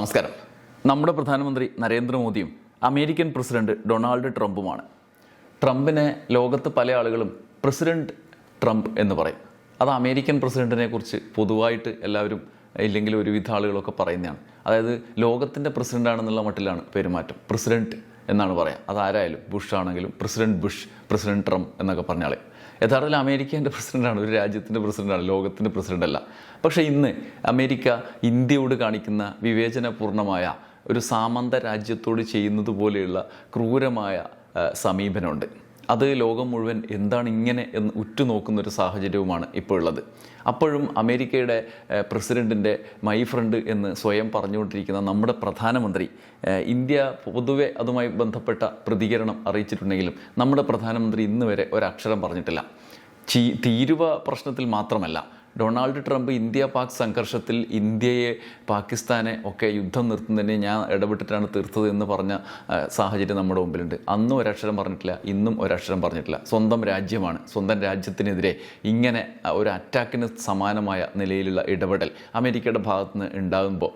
നമസ്കാരം. നമ്മുടെ പ്രധാനമന്ത്രി നരേന്ദ്രമോദിയും അമേരിക്കൻ പ്രസിഡന്റ് ഡൊണാൾഡ് ട്രംപുമാണ്. ട്രംപിനെ ലോകത്ത് പല ആളുകളും പ്രസിഡന്റ് ട്രംപ് എന്ന് പറയും. അത് അമേരിക്കൻ പ്രസിഡന്റിനെ കുറിച്ച് പൊതുവായിട്ട് എല്ലാവരും ഇല്ലെങ്കിൽ ഒരുവിധ ആളുകളൊക്കെ പറയുന്നതാണ്. അതായത് ലോകത്തിന്റെ പ്രസിഡന്റാണെന്നുള്ള മട്ടിലാണ് പെരുമാറ്റം. പ്രസിഡന്റ് എന്നാണ് പറയാം. അതാരായാലും ബുഷ് ആണെങ്കിലും പ്രസിഡന്റ് ബുഷ് പ്രസിഡന്റ് ട്രംപ് എന്നൊക്കെ പറഞ്ഞാൽ യഥാർത്ഥത്തിൽ അമേരിക്കേന്റെ പ്രസിഡന്റാണ് ഒരു രാജ്യത്തിന്റെ പ്രസിഡന്റാണ് ലോകത്തിന്റെ പ്രസിഡന്റ് അല്ല. പക്ഷേ ഇന്ന് അമേരിക്ക ഇന്ത്യയോട് കാണിക്കുന്ന വിവേചനപൂർണമായ ഒരു സാമന്ത രാജ്യത്തോട് ചെയ്യുന്നത് പോലെയുള്ള ക്രൂരമായ സമീപനമുണ്ട്. അത് ലോകം മുഴുവൻ എന്താണ് ഇങ്ങനെ എന്ന് ഉറ്റുനോക്കുന്ന ഒരു സാഹചര്യവുമാണ് ഇപ്പോൾ ഉള്ളത് അപ്പോഴും അമേരിക്കയുടെ പ്രസിഡന്റിന്റെ മൈ ഫ്രണ്ട് എന്ന് സ്വയം പറഞ്ഞുകൊണ്ടിരിക്കുന്ന നമ്മുടെ പ്രധാനമന്ത്രി ഇന്ത്യ പൊതുവെ അതുമായി ബന്ധപ്പെട്ട പ്രതികരണം അറിയിച്ചിട്ടുണ്ടെങ്കിലും നമ്മുടെ പ്രധാനമന്ത്രി ഇന്ന് വരെ ഒരക്ഷരം പറഞ്ഞിട്ടില്ല. തീരുവ പ്രശ്നത്തിൽ മാത്രമല്ല ഡൊണാൾഡ് ട്രംപ് ഇന്ത്യ പാക് സംഘർഷത്തിൽ ഇന്ത്യയെ പാകിസ്ഥാനെ ഒക്കെ യുദ്ധം നിർത്തുന്നതിനെ ഞാൻ ഇടപെട്ടിട്ടാണ് തീർത്തത് എന്ന് പറഞ്ഞ സാഹചര്യം നമ്മുടെ മുമ്പിലുണ്ട്. അന്നും ഒരക്ഷരം പറഞ്ഞിട്ടില്ല ഇന്നും ഒരക്ഷരം പറഞ്ഞിട്ടില്ല. സ്വന്തം രാജ്യമാണ് സ്വന്തം രാജ്യത്തിനെതിരെ ഇങ്ങനെ ഒരു അറ്റാക്കിന് സമാനമായ നിലയിലുള്ള ഇടപെടൽ അമേരിക്കയുടെ ഭാഗത്ത് നിന്ന് ഉണ്ടാകുമ്പോൾ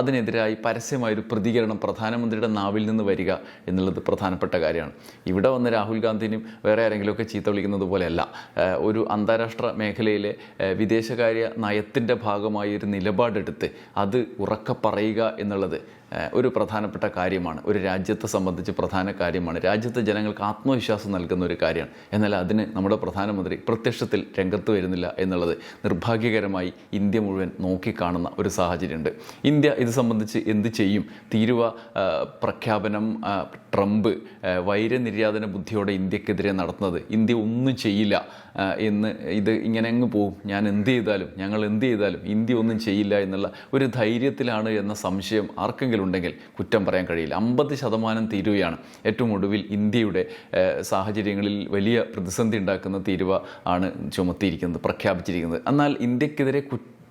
അതിനെതിരായി പരസ്യമായൊരു പ്രതികരണം പ്രധാനമന്ത്രിയുടെ നാവിൽ നിന്ന് വരിക എന്നുള്ളത് പ്രധാനപ്പെട്ട കാര്യമാണ്. ഇവിടെ വന്ന് രാഹുൽ ഗാന്ധിനും വേറെ ആരെങ്കിലുമൊക്കെ ചീത്ത വിളിക്കുന്നത് പോലെയല്ല. ഒരു അന്താരാഷ്ട്ര മേഖലയിലെ ആ, വിദേശകാര്യ നയത്തിന്റെ ഭാഗമായി ഒരു നിലപാടെടുത്ത് അത് ഉറക്കെ പറയുക എന്നുള്ളത് ഒരു പ്രധാനപ്പെട്ട കാര്യമാണ്. ഒരു രാജ്യത്തെ സംബന്ധിച്ച് പ്രധാന കാര്യമാണ്. രാജ്യത്തെ ജനങ്ങൾക്ക് ആത്മവിശ്വാസം നൽകുന്ന ഒരു കാര്യമാണ്. എന്നാൽ അതിന് നമ്മുടെ പ്രധാനമന്ത്രി പ്രത്യക്ഷത്തിൽ രംഗത്ത് വരുന്നില്ല എന്നുള്ളത് നിർഭാഗ്യകരമായി ഇന്ത്യ മുഴുവൻ നോക്കിക്കാണുന്ന ഒരു സാഹചര്യമുണ്ട്. ഇന്ത്യ ഇത് സംബന്ധിച്ച് എന്ത് ചെയ്യും? തീരുവ പ്രഖ്യാപനം ട്രംപ് വൈരനിര്യാതന ബുദ്ധിയോടെ ഇന്ത്യക്കെതിരെ നടത്തുന്നത് ഇന്ത്യ ഒന്നും ചെയ്യില്ല എന്ന് ഇത് ഇങ്ങനെ അങ്ങ് പോകും. ഞാൻ എന്ത് ചെയ്താലും ഞങ്ങൾ എന്ത് ചെയ്താലും ഇന്ത്യ ഒന്നും ചെയ്യില്ല എന്നുള്ള ഒരു ധൈര്യത്തിലാണ് എന്ന സംശയം ആർക്കെങ്കിലും ഉണ്ടെങ്കിൽ കുറ്റം പറയാൻ കഴിയില്ല. അമ്പത് ശതമാനം തീരുവയാണ്. ഏറ്റവും ഒടുവിൽ ഇന്ത്യയുടെ സാഹചര്യങ്ങളിൽ വലിയ പ്രതിസന്ധി ഉണ്ടാക്കുന്ന തീരുവ ആണ് ചുമത്തിയിരിക്കുന്നത് പ്രഖ്യാപിച്ചിരിക്കുന്നത്. എന്നാൽ ഇന്ത്യക്കെതിരെ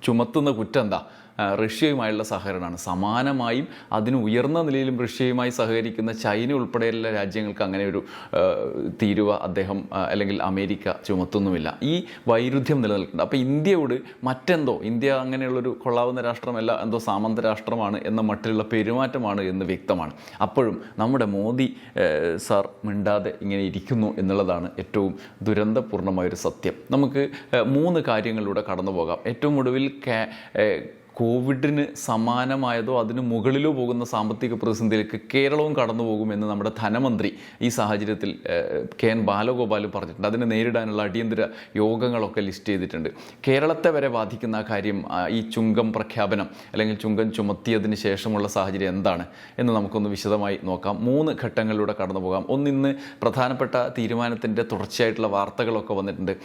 ചുമത്തുന്ന കുറ്റം എന്താ? റഷ്യയുമായുള്ള സഹകരണമാണ്. സമാനമായും അതിന് ഉയർന്ന നിലയിലും റഷ്യയുമായി സഹകരിക്കുന്ന ചൈന ഉൾപ്പെടെയുള്ള രാജ്യങ്ങൾക്ക് അങ്ങനെ ഒരു തീരുവ അദ്ദേഹം അല്ലെങ്കിൽ അമേരിക്ക ചുമത്തുന്നുമില്ല. ഈ വൈരുദ്ധ്യം നിലനിൽക്കുന്നുണ്ട്. അപ്പോൾ ഇന്ത്യയോട് മറ്റെന്തോ ഇന്ത്യ അങ്ങനെയുള്ളൊരു കൊള്ളാവുന്ന രാഷ്ട്രമല്ല എന്തോ സാമന്ത രാഷ്ട്രമാണ് എന്ന മട്ടിലുള്ള പെരുമാറ്റമാണ് എന്ന് വ്യക്തമാണ്. അപ്പോഴും നമ്മുടെ മോദി സാർ മിണ്ടാതെ ഇങ്ങനെ ഇരിക്കുന്നു എന്നുള്ളതാണ് ഏറ്റവും ദുരന്തപൂർണമായൊരു സത്യം. നമുക്ക് മൂന്ന് കാര്യങ്ങളിലൂടെ കടന്നു പോകാം ഏറ്റവും ഒടുവിൽ കോവിഡിന് സമാനമായതോ അതിന് മുകളിലോ പോകുന്ന സാമ്പത്തിക പ്രതിസന്ധിയിലേക്ക് കേരളവും കടന്നു പോകുമെന്ന് നമ്മുടെ ധനമന്ത്രി ഈ സാഹചര്യത്തിൽ കെ എൻ ബാലഗോപാൽ പറഞ്ഞിട്ടുണ്ട്. അതിനെ നേരിടാനുള്ള അടിയന്തര യോഗങ്ങളൊക്കെ ലിസ്റ്റ് ചെയ്തിട്ടുണ്ട്. കേരളത്തെ വരെ ബാധിക്കുന്ന കാര്യം ഈ ചുങ്കം പ്രഖ്യാപനം അല്ലെങ്കിൽ ചുങ്കം ചുമത്തിയതിന് ശേഷമുള്ള സാഹചര്യം എന്താണ് എന്ന് നമുക്കൊന്ന് വിശദമായി നോക്കാം. മൂന്ന് ഘട്ടങ്ങളിലൂടെ കടന്നു പോകാം. ഒന്നിന്ന് പ്രധാനപ്പെട്ട തീരുമാനത്തിന്റെ തുടർച്ചയായിട്ടുള്ള വാർത്തകളൊക്കെ വന്നിട്ടുണ്ട്.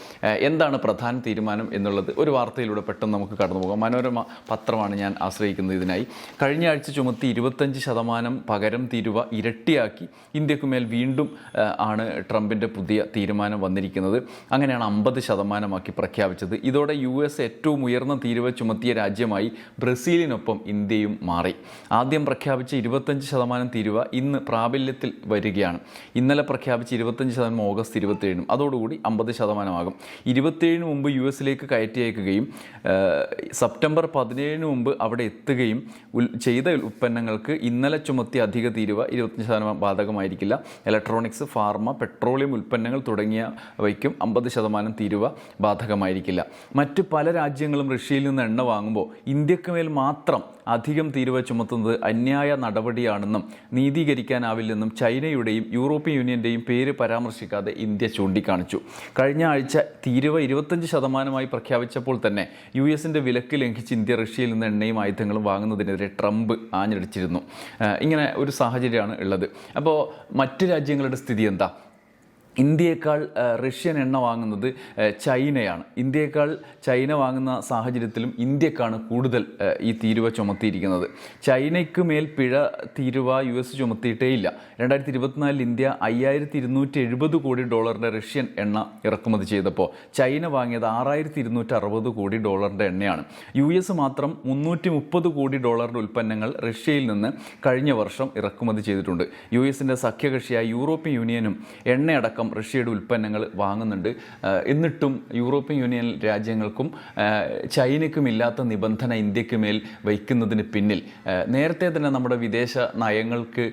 എന്താണ് പ്രധാന തീരുമാനം എന്നുള്ളത് ഒരു വാർത്തയിലൂടെ പെട്ടെന്ന് നമുക്ക് കടന്നു പോകാം. മനോരമ പത്രമാണ് ഞാൻ ആശ്രയിക്കുന്നത് ഇതിനായി. കഴിഞ്ഞ ആഴ്ച ചുമത്തി ഇരുപത്തഞ്ച് ശതമാനം പകരം തീരുവ ഇരട്ടിയാക്കി ഇന്ത്യക്കുമേൽ വീണ്ടും ആണ് ട്രംപിന്റെ പുതിയ തീരുമാനം വന്നിരിക്കുന്നത്. അങ്ങനെയാണ് അമ്പത് ശതമാനമാക്കി പ്രഖ്യാപിച്ചത്. ഇതോടെ യു എസ് ഏറ്റവും ഉയർന്ന തീരുവ ചുമത്തിയ രാജ്യമായി ബ്രസീലിനൊപ്പം ഇന്ത്യയും മാറി. ആദ്യം പ്രഖ്യാപിച്ച ഇരുപത്തഞ്ച് ശതമാനം തീരുവ ഇന്ന് പ്രാബല്യത്തിൽ വരികയാണ്. ഇന്നലെ പ്രഖ്യാപിച്ച ഇരുപത്തഞ്ച് ശതമാനം ഓഗസ്റ്റ് ഇരുപത്തേഴിനും അതോടുകൂടി അമ്പത് ശതമാനമാകും. ഇരുപത്തേഴിന് മുമ്പ് യു എസിലേക്ക് കയറ്റി അയക്കുകയും സെപ്റ്റംബർ സെപ്റ്റംബർ പതിനേഴിന് മുമ്പ് അവിടെ എത്തുകയും ചെയ്ത ഉൽപ്പന്നങ്ങൾക്ക് ഇന്നലെ ചുമത്തി അധിക തീരുവ ഇരുപത്തഞ്ച് ശതമാനം ബാധകമായിരിക്കില്ല. ഇലക്ട്രോണിക്സ് ഫാർമ പെട്രോളിയം ഉൽപ്പന്നങ്ങൾ തുടങ്ങിയവയ്ക്കും അമ്പത് ശതമാനം തീരുവ ബാധകമായിരിക്കില്ല. മറ്റ് പല രാജ്യങ്ങളും റഷ്യയിൽ നിന്ന് എണ്ണ വാങ്ങുമ്പോൾ ഇന്ത്യയ്ക്ക് മേൽ മാത്രം അധികം തീരുവ ചുമത്തുന്നത് അന്യായ നടപടിയാണെന്നും നീതീകരിക്കാനാവില്ലെന്നും ചൈനയുടെയും യൂറോപ്യൻ യൂണിയന്റെയും പേര് പരാമർശിക്കാതെ ഇന്ത്യ ചൂണ്ടിക്കാണിച്ചു. കഴിഞ്ഞ ആഴ്ച തീരുവ ഇരുപത്തഞ്ച് ശതമാനമായി പ്രഖ്യാപിച്ചപ്പോൾ തന്നെ യു എസിന്റെ വിലക്ക് ലംഘിച്ച് ഇന്ത്യ റഷ്യയിൽ നിന്ന് എണ്ണയും ആയുധങ്ങളും വാങ്ങുന്നതിനെതിരെ ട്രംപ് ആഞ്ഞടിച്ചിരുന്നു. ഇങ്ങനെ ഒരു സാഹചര്യമാണ് ഉള്ളത്. അപ്പോൾ മറ്റ് രാജ്യങ്ങളുടെ സ്ഥിതി എന്താ? ഇന്ത്യയേക്കാൾ റഷ്യൻ എണ്ണ വാങ്ങുന്നത് ചൈനയാണ്. ഇന്ത്യയേക്കാൾ ചൈന വാങ്ങുന്ന സാഹചര്യത്തിലും ഇന്ത്യക്കാണ് കൂടുതൽ ഈ തീരുവ ചുമത്തിയിരിക്കുന്നത്. ചൈനയ്ക്ക് മേൽ പിഴ തീരുവ യു എസ് ചുമത്തിയിട്ടേയില്ല രണ്ടായിരത്തി ഇരുപത്തിനാലിൽ ഇന്ത്യ അയ്യായിരത്തി ഇരുന്നൂറ്റി എഴുപത് കോടി ഡോളറിന്റെ റഷ്യൻ എണ്ണ ഇറക്കുമതി ചെയ്തപ്പോൾ ചൈന വാങ്ങിയത് ആറായിരത്തി ഇരുന്നൂറ്റി അറുപത് കോടി ഡോളറിന്റെ എണ്ണയാണ്. യു എസ് മാത്രം മുന്നൂറ്റി മുപ്പത് കോടി ഡോളറിന്റെ ഉൽപ്പന്നങ്ങൾ റഷ്യയിൽ നിന്ന് കഴിഞ്ഞ വർഷം ഇറക്കുമതി ചെയ്തിട്ടുണ്ട്. യു എസിന്റെ സഖ്യകക്ഷിയായ യൂറോപ്യൻ യൂണിയനും എണ്ണയടക്കം റഷ്യയുടെ ഉൽപ്പന്നങ്ങൾ വാങ്ങുന്നുണ്ട്. എന്നിട്ടും യൂറോപ്യൻ യൂണിയൻ രാജ്യങ്ങൾക്കും ചൈനയ്ക്കും ഇല്ലാത്ത നിബന്ധന ഇന്ത്യയ്ക്ക് മേൽ വയ്ക്കുന്നതിന് പിന്നിൽ. നേരത്തെ തന്നെ നമ്മുടെ വിദേശ നയങ്ങൾക്ക്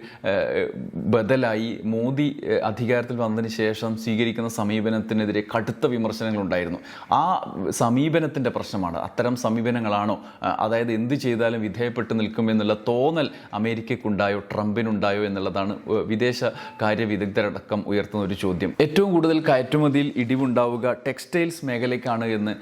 ബദലായി മോദി അധികാരത്തിൽ വന്നതിന് ശേഷം സ്വീകരിക്കുന്ന സമീപനത്തിനെതിരെ കടുത്ത വിമർശനങ്ങളുണ്ടായിരുന്നു. ആ സമീപനത്തിന്റെ പ്രശ്നമാണ്. അത്തരം സമീപനങ്ങളാണോ? അതായത് എന്ത് ചെയ്താലും വിധേയപ്പെട്ട് നിൽക്കുമെന്നുള്ള തോന്നൽ അമേരിക്കയ്ക്കുണ്ടായോ? ട്രംപിനുണ്ടായോ? എന്നുള്ളതാണ് വിദേശകാര്യ വിദേശ കാര്യ വിദഗ്ധരടക്കം ഉയർത്തുന്ന ഒരു ചോദ്യം. ഏറ്റവും കൂടുതൽ കയറ്റുമതിയിൽ ഇടിവുണ്ടാവുക ടെക്സ്റ്റൈൽസ് മേഖലയ്ക്കാണ് എന്ന്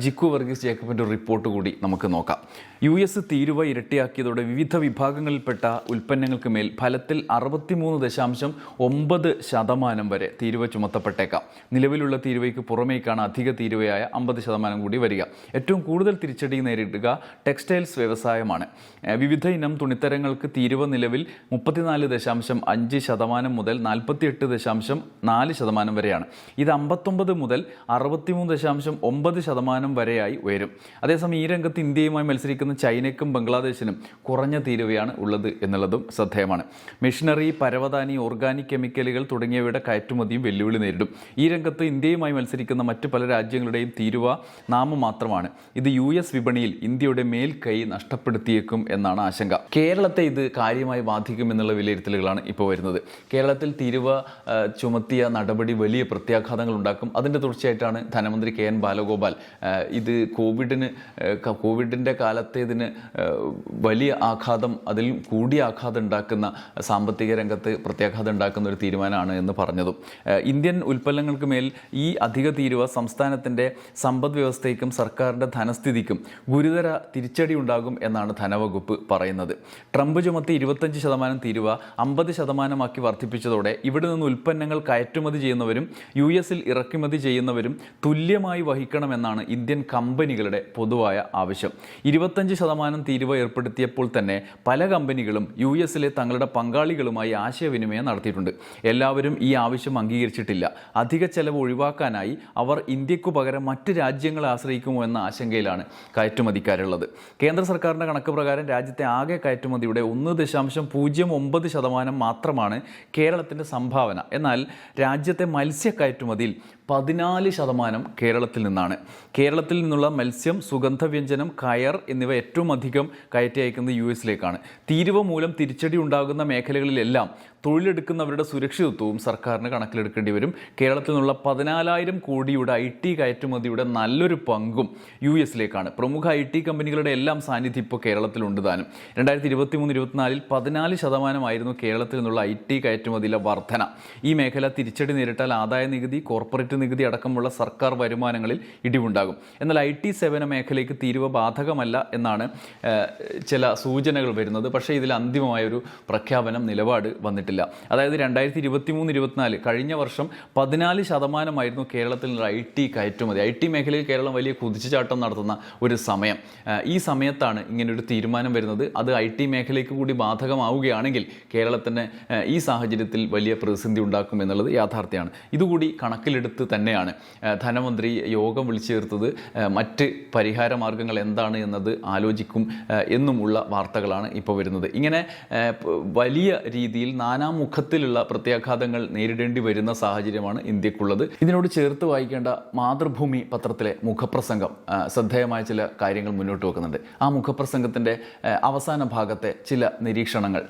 ജിക്കു വർഗീസ് ജേക്കബിന്റെ റിപ്പോർട്ട് കൂടി നമുക്ക് നോക്കാം. യു എസ് തീരുവ ഇരട്ടിയാക്കിയതോടെ വിവിധ വിഭാഗങ്ങളിൽപ്പെട്ട ഉൽപ്പന്നങ്ങൾക്ക് മേൽ ഫലത്തിൽ അറുപത്തിമൂന്ന് ദശാംശം ഒമ്പത് ശതമാനം വരെ തീരുവ ചുമത്തപ്പെട്ടേക്കാം. നിലവിലുള്ള തീരുവയ്ക്ക് പുറമേക്കാണ് അധിക തീരുവയായ അമ്പത് ശതമാനം കൂടി വരിക. ഏറ്റവും കൂടുതൽ തിരിച്ചടി നേരിടുക ടെക്സ്റ്റൈൽസ് വ്യവസായമാണ്. വിവിധ ഇനം തുണിത്തരങ്ങൾക്ക് തീരുവ നിലവിൽ മുപ്പത്തിനാല് ദശാംശം അഞ്ച് ശതമാനം മുതൽ നാൽപ്പത്തിയെട്ട് ദശാംശം നാല് ശതമാനം വരെയാണ്. ഇത് അമ്പത്തൊമ്പത് മുതൽ അറുപത്തിമൂന്ന് ദശാംശം ഒമ്പത് ശതമാനം വരെയായി ഉയരും. അതേസമയം ഈ രംഗത്ത് ഇന്ത്യയുമായി മത്സരിക്കുന്ന ചൈനയ്ക്കും ബംഗ്ലാദേശിനും കുറഞ്ഞ തീരുവയാണ് ഉള്ളത് എന്നുള്ളതും ശ്രദ്ധേയമാണ്. മെഷീനറി പരവതാനി ഓർഗാനിക് കെമിക്കലുകൾ തുടങ്ങിയവയുടെ കയറ്റുമതിയും വെല്ലുവിളി നേരിടും. ഈ രംഗത്ത് ഇന്ത്യയുമായി മത്സരിക്കുന്ന മറ്റു പല രാജ്യങ്ങളുടെയും തീരുവ നാമം മാത്രമാണ്. ഇത് യു എസ് വിപണിയിൽ ഇന്ത്യയുടെ മേൽ കൈ നഷ്ടപ്പെടുത്തിയേക്കും എന്നാണ് ആശങ്ക. കേരളത്തെ ഇത് കാര്യമായി ബാധിക്കുമെന്നുള്ള വിലയിരുത്തലുകളാണ് ഇപ്പോൾ വരുന്നത്. കേരളത്തിൽ തീരുവ ആ, ചുമത്തിയ നടപടി വലിയ പ്രത്യാഘാതങ്ങൾ ഉണ്ടാക്കും. അതിന്റെ തുടർച്ചയായിട്ടാണ് ധനമന്ത്രി കെ എൻ ബാലഗോപാൽ ഇത് കോവിഡിന് കോവിഡിന്റെ കാലത്തേതിന് വലിയ ആഘാതം അതിൽ കൂടിയ ആഘാതം ഉണ്ടാക്കുന്ന സാമ്പത്തിക രംഗത്ത് പ്രത്യാഘാതം ഉണ്ടാക്കുന്ന ഒരു തീരുമാനമാണ് എന്ന് പറഞ്ഞതും. ഇന്ത്യൻ ഉൽപ്പന്നങ്ങൾക്ക് മേൽ ഈ അധിക തീരുവ സംസ്ഥാനത്തിന്റെ സമ്പദ് വ്യവസ്ഥയ്ക്കും സർക്കാരിന്റെ ധനസ്ഥിതിക്കും ഗുരുതര തിരിച്ചടി ഉണ്ടാകും എന്നാണ് ധനവകുപ്പ് പറയുന്നത്. ട്രംപ് ചുമത്തി ഇരുപത്തഞ്ച് ശതമാനം തീരുവ അമ്പത് ശതമാനമാക്കി വർദ്ധിപ്പിച്ചതോടെ ഇവിടെ നിന്ന് ഉൽപ്പന്നങ്ങൾ കയറ്റുമതി ചെയ്യുന്നവരും യു എസിൽ ഇറക്കുമതി ചെയ്യുന്നവരും തുല്യമായി വഹിക്കണമെന്നാണ് ഇന്ത്യൻ കമ്പനികളുടെ പൊതുവായ ആവശ്യം. ഇരുപത്തഞ്ച് ശതമാനം തീരുവ ഏർപ്പെടുത്തിയപ്പോൾ തന്നെ പല കമ്പനികളും യു എസിലെ തങ്ങളുടെ പങ്കാളികളുമായി ആശയവിനിമയം നടത്തിയിട്ടുണ്ട്. എല്ലാവരും ഈ ആവശ്യം അംഗീകരിച്ചിട്ടില്ല. അധിക ചെലവ് ഒഴിവാക്കാനായി അവർ ഇന്ത്യക്കു പകരം മറ്റ് രാജ്യങ്ങളെ ആശ്രയിക്കുമോ എന്ന ആശങ്കയിലാണ് കയറ്റുമതിക്കാരുള്ളത്. കേന്ദ്ര സർക്കാരിന്റെ കണക്ക് പ്രകാരം രാജ്യത്തെ ആകെ കയറ്റുമതിയുടെ ഒന്ന് ദശാംശം പൂജ്യം ഒമ്പത് ശതമാനം മാത്രമാണ് കേരളത്തിന്റെ സംഭാവന. എന്നാൽ രാജ്യത്തെ മത്സ്യ കയറ്റുമതിയിൽ പതിനാല് ശതമാനം കേരളത്തിൽ നിന്നാണ്. കേരളത്തിൽ നിന്നുള്ള മത്സ്യം സുഗന്ധവ്യഞ്ജനം കയർ എന്നിവ ഏറ്റവും അധികം കയറ്റി അയക്കുന്നത് യു എസിലേക്കാണ്. തീരുവ മൂലം തിരിച്ചടി ഉണ്ടാകുന്ന മേഖലകളിലെല്ലാം തൊഴിലെടുക്കുന്നവരുടെ സുരക്ഷിതത്വവും സർക്കാരിന് കണക്കിലെടുക്കേണ്ടി വരും. കേരളത്തിൽ നിന്നുള്ള പതിനാലായിരം കോടിയുടെ ഐ ടി കയറ്റുമതിയുടെ നല്ലൊരു പങ്കും യു എസിലേക്കാണ്. പ്രമുഖ ഐ ടി കമ്പനികളുടെ എല്ലാം സാന്നിധ്യം ഇപ്പോൾ കേരളത്തിലുണ്ട് താനും. രണ്ടായിരത്തി ഇരുപത്തി മൂന്ന് ഇരുപത്തിനാലിൽ പതിനാല് ശതമാനമായിരുന്നു കേരളത്തിൽ നിന്നുള്ള ഐ ടി കയറ്റുമതിയിലെ വർധന. ഈ മേഖല തിരിച്ചടി നേരിട്ടാൽ ആദായ നികുതി കോർപ്പറേറ്റ് നികുതി അടക്കമുള്ള സർക്കാർ വരുമാനങ്ങളിൽ ഇടിവുണ്ടാകും. എന്നാൽ ഐ ടി സേവന മേഖലയ്ക്ക് തീരുവ ബാധകമല്ല എന്നാണ് ചില സൂചനകൾ വരുന്നത്. പക്ഷേ ഇതിൽ അന്തിമമായൊരു പ്രഖ്യാപനം നിലപാട് വന്നിട്ടില്ല. അതായത് രണ്ടായിരത്തി ഇരുപത്തി മൂന്ന് ഇരുപത്തിനാല് കഴിഞ്ഞ വർഷം പതിനാല് ശതമാനമായിരുന്നു കേരളത്തിൽ ഐ ടി കയറ്റുമതി. ഐ ടി മേഖലയിൽ കേരളം വലിയ കുതിച്ചുചാട്ടം നടത്തുന്ന ഒരു സമയം. ഈ സമയത്താണ് ഇങ്ങനൊരു തീരുമാനം വരുന്നത്. അത് ഐ ടി മേഖലയ്ക്ക് കൂടി ബാധകമാവുകയാണെങ്കിൽ കേരളത്തിന് ഈ സാഹചര്യത്തിൽ വലിയ പ്രതിസന്ധി ഉണ്ടാക്കും എന്നുള്ളത് യാഥാർത്ഥ്യമാണ്. ഇതുകൂടി കണക്കിലെടുത്ത് തന്നെയാണ്. ഏഹ്, ധനമന്ത്രി യോഗം വിളിച്ചു ചേർത്തത് മറ്റ് പരിഹാര മാർഗങ്ങൾ എന്താണ് എന്നത് ആലോചിക്കും എന്നുമുള്ള വാർത്തകളാണ് ഇപ്പോൾ വരുന്നത്. ഇങ്ങനെ വലിയ രീതിയിൽ നാനാമുഖത്തിലുള്ള പ്രത്യാഘാതങ്ങൾ നേരിടേണ്ടി വരുന്ന സാഹചര്യമാണ് ഇന്ത്യക്കുള്ളത്. ഇതിനോട് ചേർത്ത് വായിക്കേണ്ട മാതൃഭൂമി പത്രത്തിലെ മുഖപ്രസംഗം ശ്രദ്ധേയമായ ചില കാര്യങ്ങൾ മുന്നോട്ട് വെക്കുന്നുണ്ട്. ആ മുഖപ്രസംഗത്തിന്റെ അവസാന ഭാഗത്തെ ചില നിരീക്ഷണങ്ങൾ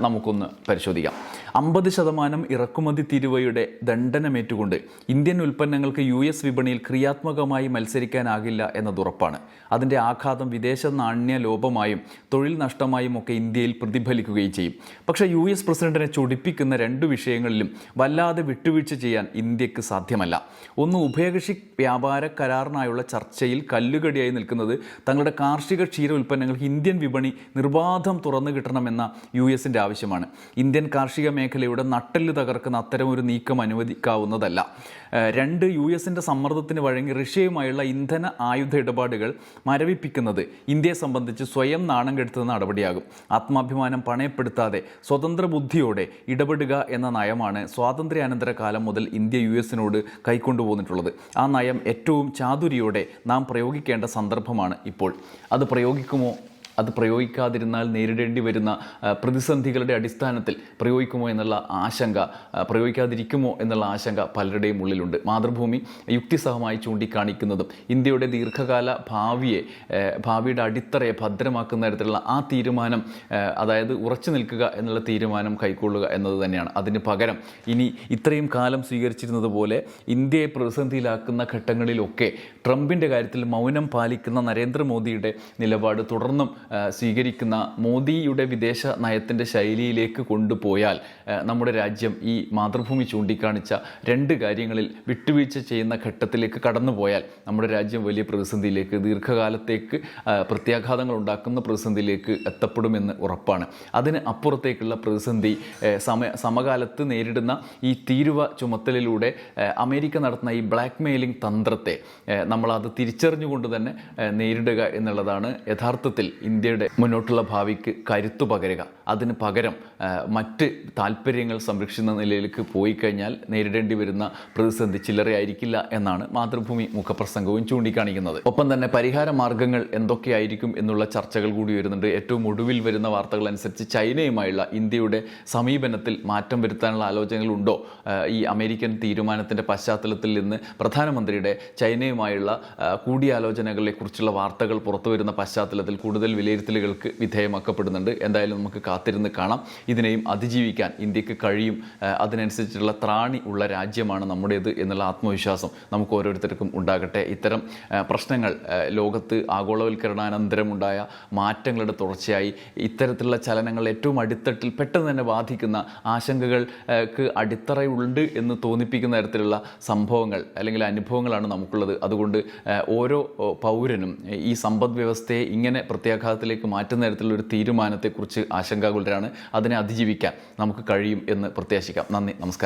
നമുക്കൊന്ന് പരിശോധിക്കാം. അമ്പത് ശതമാനം ഇറക്കുമതി തീരുവയുടെ ദണ്ഡനമേറ്റുകൊണ്ട് ഇന്ത്യൻ ഉൽപ്പന്നങ്ങൾക്ക് യു എസ് വിപണിയിൽ ക്രിയാത്മകമായി മത്സരിക്കാനാകില്ല എന്നതുറപ്പാണ് അതിന്റെ ആഘാതം വിദേശ നാണ്യ ലോപമായും തൊഴിൽ നഷ്ടമായും ഒക്കെ ഇന്ത്യയിൽ പ്രതിഫലിക്കുകയും ചെയ്യും. പക്ഷേ യു എസ് പ്രസിഡന്റിനെ ചൊടിപ്പിക്കുന്ന രണ്ട് വിഷയങ്ങളിലും വല്ലാതെ വിട്ടുവീഴ്ച ചെയ്യാൻ ഇന്ത്യയ്ക്ക് സാധ്യമല്ല. ഒന്ന് ഉഭയകക്ഷി വ്യാപാര കരാറിനായുള്ള ചർച്ചയിൽ കല്ലുകടിയായി നിൽക്കുന്നത് തങ്ങളുടെ കാർഷിക ക്ഷീര ഉൽപ്പന്നങ്ങൾക്ക് ഇന്ത്യൻ വിപണി നിർബാധം തുറന്നു കിട്ടണമെന്ന യു എസിന്റെ ആവശ്യമാണ്. ഇന്ത്യൻ കാർഷിക മേഖലയുടെ നട്ടെല്ല് തകർക്കുന്ന അത്തരം ഒരു നീക്കം അനുവദിക്കാവുന്നതല്ല. രണ്ട് യു എസിന്റെ സമ്മർദ്ദത്തിന് വഴങ്ങി റഷ്യയുമായുള്ള ഇന്ധന ആയുധ ഇടപാടുകൾ മരവിപ്പിക്കുന്നത് ഇന്ത്യയെ സംബന്ധിച്ച് സ്വയം നാണം കെടുത്തുന്ന നടപടിയാകും. ആത്മാഭിമാനം പണയപ്പെടുത്താതെ സ്വതന്ത്ര ബുദ്ധിയോടെ ഇടപെടുക എന്ന നയമാണ് സ്വാതന്ത്ര്യാനന്തര കാലം മുതൽ ഇന്ത്യ യു എസിനോട് കൈക്കൊണ്ടുപോന്നിട്ടുള്ളത്. ആ നയം ഏറ്റവും ചാതുരിയോടെ നാം പ്രയോഗിക്കേണ്ട സന്ദർഭമാണ് ഇപ്പോൾ. അത് പ്രയോഗിക്കുമോ? അത് പ്രയോഗിക്കാതിരുന്നാൽ നേരിടേണ്ടി വരുന്ന പ്രതിസന്ധികളുടെ അടിസ്ഥാനത്തിൽ പ്രയോഗിക്കുമോ എന്നുള്ള ആശങ്ക പ്രയോഗിക്കാതിരിക്കുമോ എന്നുള്ള ആശങ്ക പലരുടെയും ഉള്ളിലുണ്ട്. മാതൃഭൂമി യുക്തിസഹമായി ചൂണ്ടിക്കാണിക്കുന്നതും ഇന്ത്യയുടെ ദീർഘകാല ഭാവിയെ ഭാവിയുടെ അടിത്തറയെ ഭദ്രമാക്കുന്ന തരത്തിലുള്ള ആ തീരുമാനം അതായത് ഉറച്ചു നിൽക്കുക എന്നുള്ള തീരുമാനം കൈക്കൊള്ളുക എന്നത് തന്നെയാണ്. അതിന് പകരം ഇനി ഇത്രയും കാലം സ്വീകരിച്ചിരുന്നത് പോലെ ഇന്ത്യയെ പ്രതിസന്ധിയിലാക്കുന്ന ഘട്ടങ്ങളിലൊക്കെ ട്രംപിന്റെ കാര്യത്തിൽ മൗനം പാലിക്കുന്ന നരേന്ദ്രമോദിയുടെ നിലപാട് തുടർന്നും സ്വീകരിക്കുന്ന മോദിയുടെ വിദേശ നയത്തിന്റെ ശൈലിയിലേക്ക് കൊണ്ടുപോയാൽ നമ്മുടെ രാജ്യം ഈ മാതൃഭൂമി ചൂണ്ടിക്കാണിച്ച രണ്ട് കാര്യങ്ങളിൽ വിട്ടുവീഴ്ച ചെയ്യുന്ന ഘട്ടത്തിലേക്ക് കടന്നുപോയാൽ നമ്മുടെ രാജ്യം വലിയ പ്രതിസന്ധിയിലേക്ക് ദീർഘകാലത്തേക്ക് പ്രത്യാഘാതങ്ങൾ ഉണ്ടാക്കുന്ന പ്രതിസന്ധിയിലേക്ക് എത്തപ്പെടുമെന്ന് ഉറപ്പാണ്. അതിന് അപ്പുറത്തേക്കുള്ള പ്രതിസന്ധി സമയ സമകാലത്ത് നേരിടുന്ന ഈ തീരുവ ചുമത്തലിലൂടെ അമേരിക്ക നടത്തുന്ന ഈ ബ്ലാക്ക് മെയിലിംഗ് തന്ത്രത്തെ നമ്മളത് തിരിച്ചറിഞ്ഞുകൊണ്ട് തന്നെ നേരിടുക എന്നുള്ളതാണ് യഥാർത്ഥത്തിൽ ഇന്ത്യയുടെ മുന്നോട്ടുള്ള ഭാവിക്ക് കരുത്തു പകരുക. അതിന് പകരം മറ്റ് താല്പര്യങ്ങൾ സംരക്ഷിക്കുന്ന നിലയിലേക്ക് പോയി കഴിഞ്ഞാൽ നേരിടേണ്ടി വരുന്ന പ്രതിസന്ധി ചില്ലറയായിരിക്കില്ല എന്നാണ് മാതൃഭൂമി മുഖപ്രസംഗവും ചൂണ്ടിക്കാണിക്കുന്നത്. ഒപ്പം തന്നെ പരിഹാര മാർഗങ്ങൾ എന്തൊക്കെയായിരിക്കും എന്നുള്ള ചർച്ചകൾ കൂടി വരുന്നുണ്ട്. ഏറ്റവും ഒടുവിൽ വരുന്ന വാർത്തകൾ അനുസരിച്ച് ചൈനയുമായുള്ള ഇന്ത്യയുടെ സമീപനത്തിൽ മാറ്റം വരുത്താനുള്ള ആലോചനകളുണ്ടോ ഈ അമേരിക്കൻ തീരുമാനത്തിന്റെ പശ്ചാത്തലത്തിൽ നിന്ന് പ്രധാനമന്ത്രിയുടെ ചൈനയുമായുള്ള കൂടിയാലോചനകളെക്കുറിച്ചുള്ള കൂടിയാലോചനകളെ കുറിച്ചുള്ള വാർത്തകൾ പുറത്തു വരുന്ന പശ്ചാത്തലത്തിൽ കൂടുതൽ വിലയിരുത്തലുകൾക്ക് വിധേയമാക്കപ്പെടുന്നുണ്ട്. എന്തായാലും നമുക്ക് കാത്തിരുന്ന് കാണാം. ഇതിനെയും അതിജീവിക്കാൻ ഇന്ത്യയ്ക്ക് കഴിയും. അതിനനുസരിച്ചുള്ള ത്രാണി ഉള്ള രാജ്യമാണ് നമ്മുടേത് എന്നുള്ള ആത്മവിശ്വാസം നമുക്ക് ഓരോരുത്തർക്കും ഉണ്ടാകട്ടെ. ഇത്തരം പ്രശ്നങ്ങൾ ലോകത്ത് ആഗോളവൽക്കരണാനന്തരമുണ്ടായ മാറ്റങ്ങളുടെ തുടർച്ചയായി ഇത്തരത്തിലുള്ള ചലനങ്ങൾ ഏറ്റവും അടിത്തട്ടിൽ പെട്ടെന്ന് തന്നെ ബാധിക്കുന്ന ആശങ്കകൾക്ക് അടിത്തറയുണ്ട് എന്ന് തോന്നിപ്പിക്കുന്ന തരത്തിലുള്ള സംഭവങ്ങൾ അല്ലെങ്കിൽ അനുഭവങ്ങളാണ് നമുക്കുള്ളത്. അതുകൊണ്ട് ഓരോ പൗരനും ഈ സമ്പദ് വ്യവസ്ഥയെ ഇങ്ങനെ പ്രത്യാഘാതത്തിലേക്ക് മാറ്റുന്ന തരത്തിലുള്ള ഒരു തീരുമാനത്തെക്കുറിച്ച് ആശങ്കാകുലരാണ്. അതിനെ അതിജീവിക്കാൻ നമുക്ക് കഴിയും എന്ന് പ്രത്യാശിക്കാം. നന്ദി. നമസ്കാരം.